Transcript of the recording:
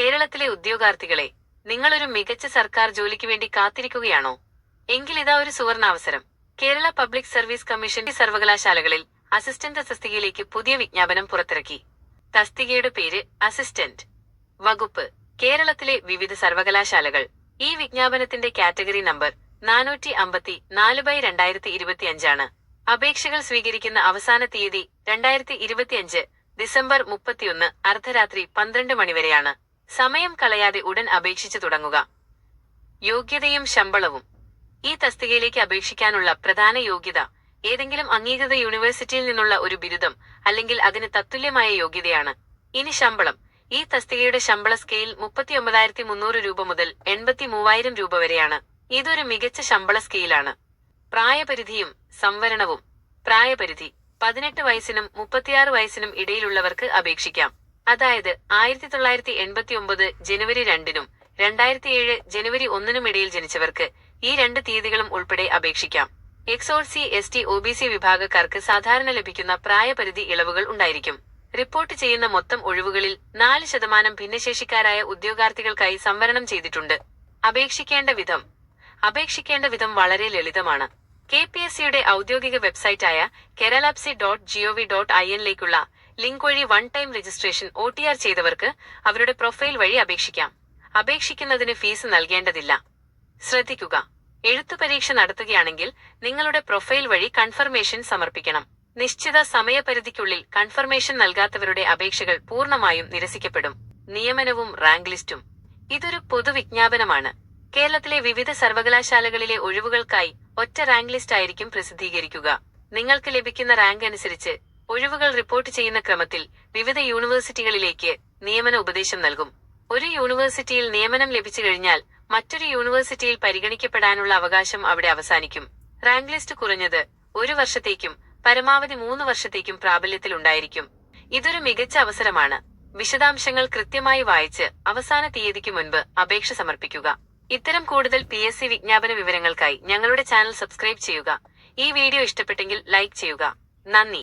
കേരളത്തിലെ ഉദ്യോഗാർത്ഥികളെ നിങ്ങളൊരു മികച്ച സർക്കാർ ജോലിക്ക് വേണ്ടി കാത്തിരിക്കുകയാണോ? എങ്കിൽ ഇതാ ഒരു സുവർണാവസരം. കേരള പബ്ലിക് സർവീസ് കമ്മീഷൻ സർവകലാശാലകളിൽ അസിസ്റ്റന്റ് തസ്തികയിലേക്ക് പുതിയ വിജ്ഞാപനം പുറത്തിറക്കി. തസ്തികയുടെ പേര് അസിസ്റ്റന്റ്. വകുപ്പ് കേരളത്തിലെ വിവിധ സർവകലാശാലകൾ. ഈ വിജ്ഞാപനത്തിന്റെ കാറ്റഗറി നമ്പർ നാനൂറ്റി അമ്പത്തി നാല് ബൈ രണ്ടായിരത്തി ഇരുപത്തിയഞ്ചാണ് അപേക്ഷകൾ സ്വീകരിക്കുന്ന അവസാന തീയതി രണ്ടായിരത്തി ഇരുപത്തിയഞ്ച് ഡിസംബർ മുപ്പത്തിയൊന്ന് അർദ്ധരാത്രി പന്ത്രണ്ട് മണിവരെയാണ്. സമയം കളയാതെ ഉടൻ അപേക്ഷിച്ചു തുടങ്ങുക. യോഗ്യതയും ശമ്പളവും. ഈ തസ്തികയിലേക്ക് അപേക്ഷിക്കാനുള്ള പ്രധാന യോഗ്യത ഏതെങ്കിലും അംഗീകൃത യൂണിവേഴ്സിറ്റിയിൽ നിന്നുള്ള ഒരു ബിരുദം അല്ലെങ്കിൽ അതിന് തത്തുല്യമായ യോഗ്യതയാണ്. ഇനി ശമ്പളം. ഈ തസ്തികയുടെ ശമ്പള സ്കെയിൽ മുപ്പത്തി ഒമ്പതായിരത്തി മുന്നൂറ് രൂപ മുതൽ എൺപത്തി മൂവായിരം രൂപ വരെയാണ്. ഇതൊരു മികച്ച ശമ്പള സ്കെയിലാണ്. പ്രായപരിധിയും സംവരണവും. പ്രായപരിധി. പതിനെട്ട് വയസ്സിനും മുപ്പത്തിയാറ് വയസ്സിനും ഇടയിലുള്ളവർക്ക് അപേക്ഷിക്കാം. അതായത് ആയിരത്തി തൊള്ളായിരത്തി എൺപത്തി ഒമ്പത് ജനുവരി രണ്ടിനും രണ്ടായിരത്തി ഏഴ് ജനുവരി ഒന്നിനും ഇടയിൽ ജനിച്ചവർക്ക് ഈ രണ്ട് തീയതികളും ഉൾപ്പെടെ അപേക്ഷിക്കാം. എക്സോർസി S T O B C വിഭാഗക്കാർക്ക് സാധാരണ ലഭിക്കുന്ന പ്രായപരിധി ഇളവുകൾ ഉണ്ടായിരിക്കും. റിപ്പോർട്ട് ചെയ്യുന്ന മൊത്തം ഒഴിവുകളിൽ നാല് ശതമാനം ഭിന്നശേഷിക്കാരായ ഉദ്യോഗാർത്ഥികൾക്കായി സംവരണം ചെയ്തിട്ടുണ്ട്. അപേക്ഷിക്കേണ്ട വിധം. അപേക്ഷിക്കേണ്ട വിധം വളരെ ലളിതമാണ്. കെ പി എസ് സിയുടെ ഔദ്യോഗിക വെബ്സൈറ്റായ keralapsc dot gov dot I എന്നിലേക്കുള്ള link വഴി one time registration O T R ചെയ്തവർക്ക് അവരുടെ പ്രൊഫൈൽ വഴി അപേക്ഷിക്കാം. അപേക്ഷിക്കുന്നതിന് ഫീസ് നൽകേണ്ടതില്ല. ശ്രദ്ധിക്കുക. എഴുത്തു പരീക്ഷ നടത്തുകയാണെങ്കിൽ നിങ്ങളുടെ പ്രൊഫൈൽ വഴി കൺഫർമേഷൻ സമർപ്പിക്കണം. നിശ്ചിത സമയപരിധിക്കുള്ളിൽ കൺഫർമേഷൻ നൽകാത്തവരുടെ അപേക്ഷകൾ പൂർണമായും നിരസിക്കപ്പെടും. നിയമനവും റാങ്ക് ലിസ്റ്റും. ഇതൊരു പൊതുവിജ്ഞാപനമാണ്. കേരളത്തിലെ വിവിധ സർവകലാശാലകളിലെ ഒഴിവുകൾക്കായി ഒറ്റ റാങ്ക് ലിസ്റ്റ് ആയിരിക്കും പ്രസിദ്ധീകരിക്കുക. നിങ്ങൾക്ക് ലഭിക്കുന്ന റാങ്ക് അനുസരിച്ച് ഒഴിവുകൾ റിപ്പോർട്ട് ചെയ്യുന്ന ക്രമത്തിൽ വിവിധ യൂണിവേഴ്സിറ്റികളിലേക്ക് നിയമന ഉപദേശം നൽകും. ഒരു യൂണിവേഴ്സിറ്റിയിൽ നിയമനം ലഭിച്ചു കഴിഞ്ഞാൽ മറ്റൊരു യൂണിവേഴ്സിറ്റിയിൽ പരിഗണിക്കപ്പെടാനുള്ള അവകാശം അവിടെ അവസാനിക്കും. റാങ്ക് ലിസ്റ്റ് കുറഞ്ഞത് ഒരു വർഷത്തേക്കും പരമാവധി മൂന്ന് വർഷത്തേക്കും പ്രാബല്യത്തിൽ ഉണ്ടായിരിക്കും. ഇതൊരു മികച്ച അവസരമാണ്. വിശദാംശങ്ങൾ കൃത്യമായി വായിച്ച് അവസാന തീയതിക്ക് മുൻപ് അപേക്ഷ സമർപ്പിക്കുക. ഇത്തരം കൂടുതൽ പി എസ് സി വിജ്ഞാപന വിവരങ്ങൾക്കായി ഞങ്ങളുടെ ചാനൽ സബ്സ്ക്രൈബ് ചെയ്യുക. ഈ വീഡിയോ ഇഷ്ടപ്പെട്ടെങ്കിൽ ലൈക്ക് ചെയ്യുക. നന്ദി.